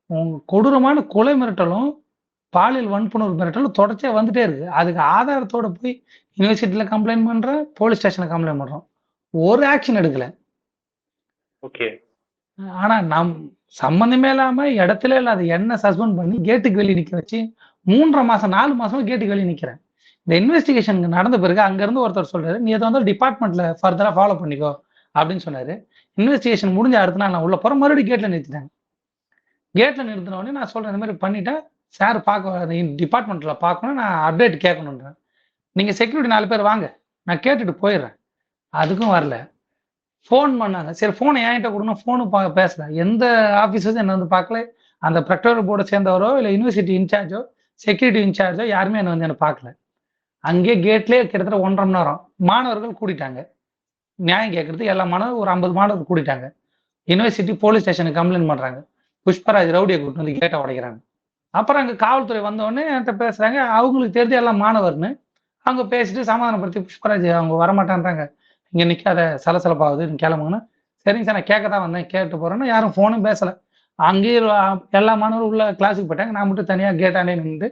உங்க கொடூரமான கொலை மிரட்டலும் பாலியல் வன்புணர்வு மிரட்டலும் தொடர்ச்சியா வந்துட்டே இருக்கு. அதுக்கு ஆதாரத்தோட போய் யூனிவர்சிட்டியில கம்ப்ளைண்ட் பண்றேன் போலீஸ் ஸ்டேஷன்ல கம்ப்ளைண்ட் பண்றோம். ஒரு ஆக்ஷன் எடுக்கல. ஓகே ஆனா நம் சம்பந்தமே இல்லாம இடத்துல இல்லாத என்ன சஸ்பெண்ட் பண்ணி கேட்டுக்கு வெளியே நிக்க வச்சு மூன்றரை மாசம் நாலு மாசமா கேட்டுக்கு வெளியே நிக்கிறேன். இந்த இன்வெஸ்டிகேஷன் நடந்த பிறகு அங்க இருந்து ஒருத்தர் சொல்றாரு நீ அதை வந்து டிபார்ட்மெண்ட்ல ஃபர்தரா ஃபாலோ பண்ணிக்கோ அப்படின்னு சொன்னாரு. இன்வெஸ்டிகேஷன் முடிஞ்ச அடுத்த நாள் நான் உள்ள போற மறுபடியும் கேட்ல நிறுத்திட்டாங்க கேட்ல நிறுத்தின உடனே நான் சொல்றேன் இந்த மாதிரி பண்ணிட்டேன் சார் பார்க்க டிபார்ட்மெண்ட்டில் பார்க்கணும் நான் அப்டேட் கேட்கணுன்றேன் நீங்கள் செக்யூரிட்டி நாலு பேர் வாங்க. நான் கேட்டுட்டு போயிடுறேன். அதுக்கும் வரல. ஃபோன் பண்ணாங்க. சரி ஃபோனை என்கிட்ட கொடுங்க. ஃபோனு பா பேசல எந்த ஆஃபீஸர்ஸும் என்னை வந்து பார்க்கல. அந்த ப்ரெக்டோர் போர்டை சேர்ந்தவரோ இல்லை யூனிவர்சிட்டி இன்சார்ஜோ செக்யூரிட்டி இன்சார்ஜோ யாருமே என்னை வந்து என்னை பார்க்கல. அங்கேயே கேட்லேயே கிட்டத்தட்ட ஒன்றரை மணி நேரம் மாணவர்கள் கூட்டிட்டாங்க நியாயம் கேட்கறது எல்லா மாணவர்கள் ஒரு ஐம்பது மாணவர்கள் கூட்டிட்டாங்க யூனிவர்சிட்டி போலீஸ் ஸ்டேஷனுக்கு கம்ப்ளைண்ட் பண்ணுறாங்க புஷ்பராஜ் ரவுடியை கூட்டு வந்து கேட்டை உடைக்கிறாங்க. அப்புறம் அங்கே காவல்துறை வந்தோடனே என்கிட்ட பேசுகிறாங்க அவங்களுக்கு தெரிஞ்ச எல்லாம் மாணவர்னு. அவங்க பேசிட்டு சமாதானப்படுத்தி புஷ்பராஜ் அவங்க வரமாட்டான்றாங்க. இங்கே நிற்காத சலசலப்பாகுது நீ கிளம்புங்கன்னா. சரிங்க சார் நான் கேட்க தான் வந்தேன். கேட்டு போகிறேன்னு யாரும் ஃபோனும் பேசலை. அங்கேயே எல்லா மாணவரும் உள்ள கிளாஸுக்கு போயிட்டாங்க. நான் மட்டும் தனியாக கேட்டானே நின்று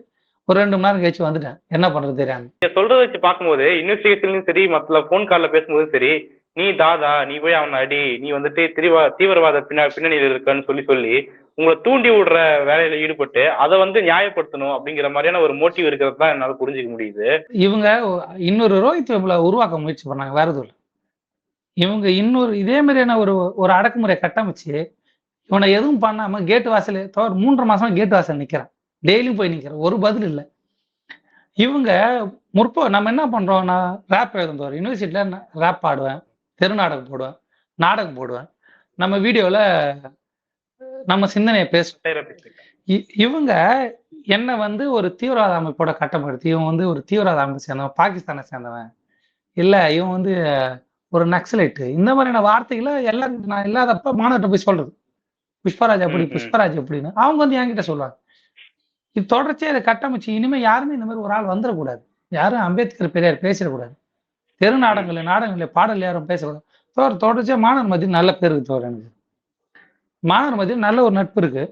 ஒரு ரெண்டு மணி நேரம் கழிச்சு வந்துட்டேன். என்ன பண்றது தெரியாம. நீங்க சொல்றத வச்சு பார்க்கும்போது இன்வெஸ்டிகேஷன்லயும் சரி மற்ற போன் கால்ல பேசும்போது சரி நீ தாதா நீ போய் அவனை அடி நீ வந்துட்டு தீவிரவாத பின்னா பின்னணியில் இருக்கன்னு சொல்லி சொல்லி உங்களை தூண்டி விடுற வேலையில ஈடுபட்டு அதை வந்து நியாயப்படுத்தணும் அப்படிங்கிற மாதிரியான ஒரு மோட்டிவ் இருக்கிறது தான் என்னால புரிஞ்சுக்க முடியுது. இவங்க இன்னொரு ரோஹித் வெப்ல உருவாக்க முயற்சி பண்ணாங்க வேற எதுவும் இவங்க இன்னொரு இதே மாதிரியான ஒரு ஒரு அடக்குமுறை கட்டமைச்சு இவனை எதுவும் பண்ணாம கேட் வாசல் தவிர மூன்று மாசமா கேட் வாசல் நிக்கிறான். டெய்லியும் போய் நிக்கிறான் ஒரு பதில் இல்லை. இவங்க முற்போ நம்ம என்ன பண்றோம் நான் ரேப் எழுதுறோம் யூனிவர்சிட்டியில ரேப் பாடுவேன் தெருநாடகம் போடுவேன் நாடகம் போடுவேன். நம்ம வீடியோவில் நம்ம சிந்தனையை. இ- இவங்க என்ன வந்து ஒரு தீவிரவாத அமைப்போட கட்டப்படுத்தி இவன் வந்து ஒரு தீவிரவாத அமைப்பு சேர்ந்தவன் பாகிஸ்தானை சேர்ந்தவன். இல்ல இவன் வந்து ஒரு நக்சலைட்டு. இந்த மாதிரியான வார்த்தைகளை எல்லாம் நான் இல்லாதப்ப மாணவர்கிட்ட போய் சொல்றது. புஷ்பராஜ் அப்படி. புஷ்பராஜ் அப்படின்னு அவங்க வந்து என்கிட்ட சொல்லுவாங்க. இது தொடர்ச்சியா இதை கட்டமைச்சு இனிமே யாருமே இந்த மாதிரி ஒரு ஆள் வந்துடக்கூடாது. யாரும் அம்பேத்கர் பெரியார் பேசிடக்கூடாது. தெரு நாடகங்கள் நாடகங்கள் பாடல் யாரும் பேசக்கூடாது. தோற தொடர்ச்சியா மாணவர் மத்தியில் நல்ல பேர் இருக்கு தோற எனக்கு. மாணவர் மத்தியில் நல்ல ஒரு நட்பு இருக்கு.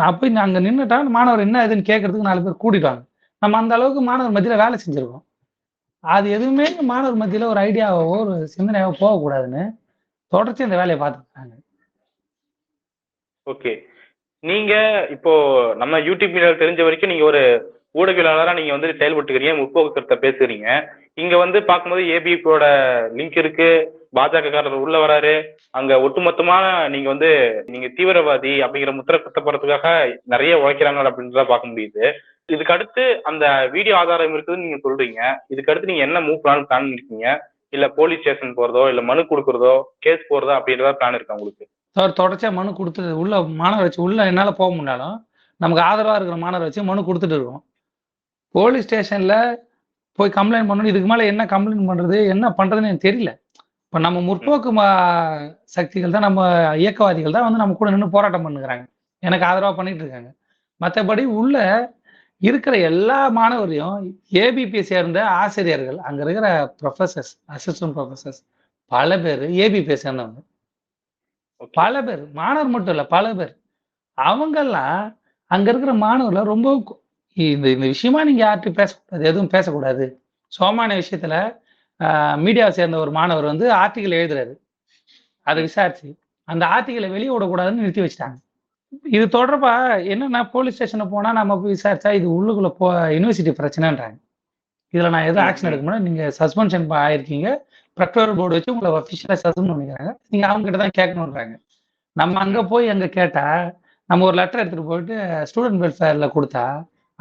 நான் போய் அங்கே நின்றுட்டா மாணவர் என்ன ஏதுன்னு கேட்கறதுக்கு நாலு பேர் கூட்டிட்டாங்க நம்ம அந்த அளவுக்கு மாணவர் மத்தியில் வேலை செஞ்சிருக்கோம். அது எதுவுமே மாணவர் மத்தியில் ஒரு ஐடியாவோ ஒரு சிந்தனையாவோ போகக்கூடாதுன்னு தொடர்ச்சி அந்த வேலையை பார்த்துருக்காங்க ஓகே. நீங்க இப்போ நம்ம யூடியூப் மீடியாவில் தெரிஞ்ச வரைக்கும் நீங்க ஒரு ஊடகவியலாளராக நீங்க வந்து செயல்பட்டுக்கிறீங்க முற்போக்கு கருத்தை பேசுறீங்க. இங்க வந்து பார்க்கும்போது ஏபிபியோட லிங்க் இருக்கு. பாஜக காரர் உள்ள வராரு. அங்க ஒட்டுமொத்தமா நீங்க வந்து நீங்க தீவிரவாதி அப்படிங்கிற முத்திர குத்தப்படுறதுக்காக நிறைய உழைக்கிறாங்க அப்படின்றத பார்க்க முடியுது. இதுக்கு அடுத்து அந்த வீடியோ ஆதாரம் இருக்குதுன்னு நீங்க சொல்றீங்க. இதுக்கு அடுத்து நீங்க என்ன மூவ் பிளான் பிளான் இருக்கீங்க? இல்ல போலீஸ் ஸ்டேஷன் போறதோ இல்ல மனு கொடுக்கறதோ கேஸ் போறதோ அப்படின்றத பிளான் இருக்கா உங்களுக்கு? சார் தொடர்ச்சியா மனு கொடுத்து உள்ள மாணவர் வச்சு உள்ள என்னால போக முடியாலும் நமக்கு ஆதரவா இருக்கிற மாணவர் வச்சு மனு கொடுத்துட்டு இருக்கோம். போலீஸ் ஸ்டேஷன்ல போய் கம்ப்ளைண்ட் பண்ணணும் இதுக்கு மேல என்ன கம்ப்ளைண்ட் பண்றது என்ன பண்றதுன்னு எனக்கு தெரியல. இப்ப நம்ம முற்போக்கு மா- சக்திகள் தான் நம்ம இயக்கவாதிகள் தான் வந்து நம்ம கூட நின்று போராட்டம் பண்ணுகிறாங்க. எனக்கு ஆதரவா பண்ணிட்டு இருக்காங்க. மற்றபடி உள்ள இருக்கிற எல்லா மாணவரையும் ஏபிபி சேர்ந்த ஆசிரியர்கள் அங்க இருக்கிற ப்ரொஃபசர்ஸ் அசிஸ்டன்ட் ப்ரொஃபசர்ஸ் பல பேர் ஏபிபி சேர்ந்தவங்க. பல பேர் மாணவர் மட்டும் இல்ல பல பேர். அவங்கெல்லாம் அங்க இருக்கிற மாணவர்கள ரொம்ப இந்த இந்த விஷயமா நீங்க யார்கிட்டயும் பேசக்கூடாது எதுவும் பேசக்கூடாது. சோமான விஷயத்துல மீடியாவை சேர்ந்த ஒரு மாணவர் வந்து ஆர்டிகல் எழுதுறாரு. அதை விசாரிச்சு அந்த ஆர்டிகலை வெளியே விடக்கூடாதுன்னு நிறுத்தி வச்சுட்டாங்க. இது தொடர்பா என்னன்னா போலீஸ் ஸ்டேஷனை போனா நம்ம போய் விசாரிச்சா இது உள்ளுக்குள்ள போ யூனிவர்சிட்டி பிரச்சனைன்றாங்க. இதுல நான் எதுவும் ஆக்ஷன் எடுக்க முடியாது. நீங்க சஸ்பென்ஷன் ஆயிருக்கீங்க. ப்ரெக்டோரியல் போர்டு வச்சு உங்களை அஃபிஷியலா சஸ்பெண்ட் பண்ணிக்கிறாங்க. நீங்க அவங்க கிட்ட தான் கேட்கணுன்றாங்க. நம்ம அங்க போய் அங்க கேட்டா நம்ம ஒரு லெட்டர் எடுத்துட்டு போயிட்டு ஸ்டூடெண்ட் வெல்ஃபேர்ல கொடுத்தா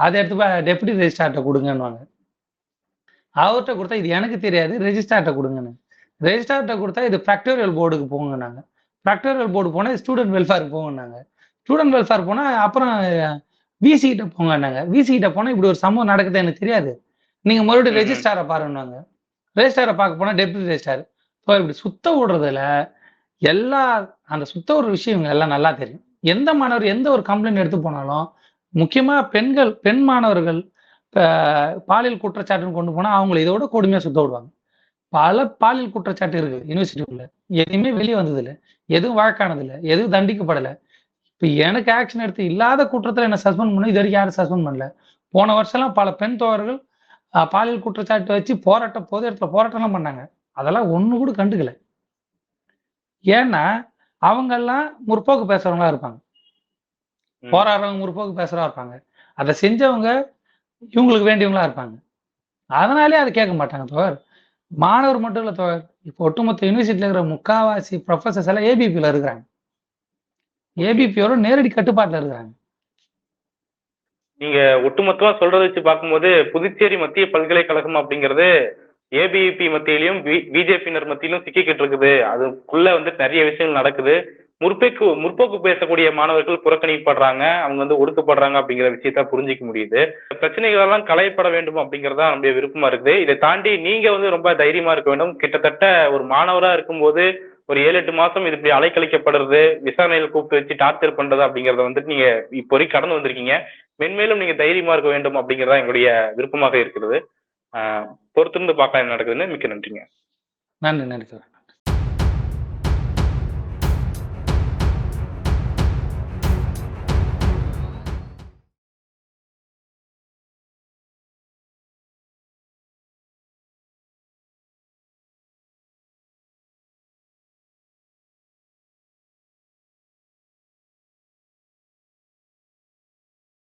அதை எடுத்து போய் டெப்யூட்டி ரெஜிஸ்ட்ரார்ட்ட கொடுங்கன்னுவாங்க. அவர்கிட்ட கொடுத்தா இது எனக்கு தெரியாது ரெஜிஸ்ட்ரார்ட்ட கொடுங்கன்னு. ரெஜிஸ்ட்ரார்ட்ட கொடுத்தா இது ப்ராக்டோரியல் போர்டுக்கு போங்கன்னாங்க. ப்ராக்டோரியல் போர்டு போனா ஸ்டூடெண்ட் வெல்ஃபேருக்கு போங்கன்னாங்க. ஸ்டூடெண்ட் வெல்ஃபேர் போனா அப்புறம் விசி கிட்ட போங்கன்னாங்க. விசி கிட்ட போனா இப்படி ஒரு சம்பவம் நடக்குது எனக்கு தெரியாது. நீங்க மறுபடியும். ரெஜிஸ்டாரை பாருன்னாங்க ரெஜிஸ்டாரை பார்க்க போனா டெப்யூட்டி ரெஜிஸ்டார் ஸோ இப்படி சுத்த விடுறதுல எல்லா அந்த சுத்த ஒரு விஷயம் எல்லாம் நல்லா தெரியும். எந்த மாணவர் எந்த ஒரு கம்ப்ளைண்ட் எடுத்து போனாலும் முக்கியமா பெண்கள் பெண் மாணவர்கள் பாலியல் குற்றச்சாட்டுன்னு கொண்டு போனா அவங்களை இதோட கொடுமையா சுத்த விடுவாங்க. பல பாலியல் குற்றச்சாட்டு இருக்கு யூனிவர்சிட்டிக்குள்ள எதுவுமே வெளியே வந்தது எதுவும் வழக்கானது எதுவும் தண்டிக்கப்படலை. இப்போ எனக்கு ஆக்ஷன் எடுத்து இல்லாத குற்றத்தில் என்ன சஸ்பெண்ட் பண்ண இது வரைக்கும் யாரும் சஸ்பெண்ட் பண்ணல. போன வருஷம்லாம் பல பெண் தோழர்கள் பாலியல் குற்றச்சாட்டு வச்சு போராட்டம் பொது இடத்துல போராட்டம்லாம் பண்ணாங்க. அதெல்லாம் ஒன்று கூட கண்டுக்கல. ஏன்னா அவங்கெல்லாம் முற்போக்கு பேசுறவங்களா இருப்பாங்க. போராடுறவங்க முற்போக்கு பேசுறவா இருப்பாங்க. அதை செஞ்சவங்க இவங்களுக்கு வேண்டியவங்களா இருப்பாங்க. அதனாலே அதை கேட்க மாட்டாங்க தோழர். மாணவர் மட்டும் இல்ல தோழர். இப்போ ஒட்டுமொத்த யூனிவர்சிட்டியில இருக்கிற முக்காவாசி ப்ரொஃபசர்ஸ் எல்லாம் ஏபிபியில் இருக்கிறாங்க. ஏபிபியோட நேரடி கட்டுப்பாட்டுல இருக்கிறாங்க. நீங்க ஒட்டுமொத்தமா சொல்றத வச்சு பார்க்கும்போது புதுச்சேரி மத்திய பல்கலைக்கழகம் அப்படிங்கிறது ஏபிபி மத்தியிலும் பிஜேபியினர் மத்தியிலும் சிக்கிக்கிட்டு இருக்குது. அதுக்குள்ள வந்து நிறைய விஷயங்கள் நடக்குது. முற்போக்கு முற்போக்கு பேசக்கூடிய மாணவர்கள் புறக்கணிக்கப்படுறாங்க அவங்க வந்து ஒடுக்கப்படுறாங்க அப்படிங்கிற விஷயத்த புரிஞ்சிக்க முடியுது. பிரச்சனைகள் எல்லாம் களையப்பட வேண்டும் அப்படிங்கறதா நம்முடைய விருப்பமா இருக்குது. இதை தாண்டி நீங்க வந்து ரொம்ப தைரியமா இருக்க வேண்டும். கிட்டத்தட்ட ஒரு மாணவரா இருக்கும்போது ஒரு ஏழு எட்டு மாசம் இது இப்படி அலைக்கழிக்கப்படுறது விசாரணையில் கூப்பிட்டு வச்சு டார்ச்சர் பண்றது அப்படிங்கறத வந்துட்டு நீங்க இப்போ வரைக்கும் கடந்து வந்திருக்கீங்க. மென்மேலும் நீங்க தைரியமா இருக்க வேண்டும் அப்படிங்கறதா எங்களுடைய விருப்பமாக இருக்கிறது. ஆஹ் பொறுத்திருந்து பார்க்கலாம் என்ன நடக்குதுன்னு. மிக்க நன்றிங்க. நன்றி நன்றி சார்.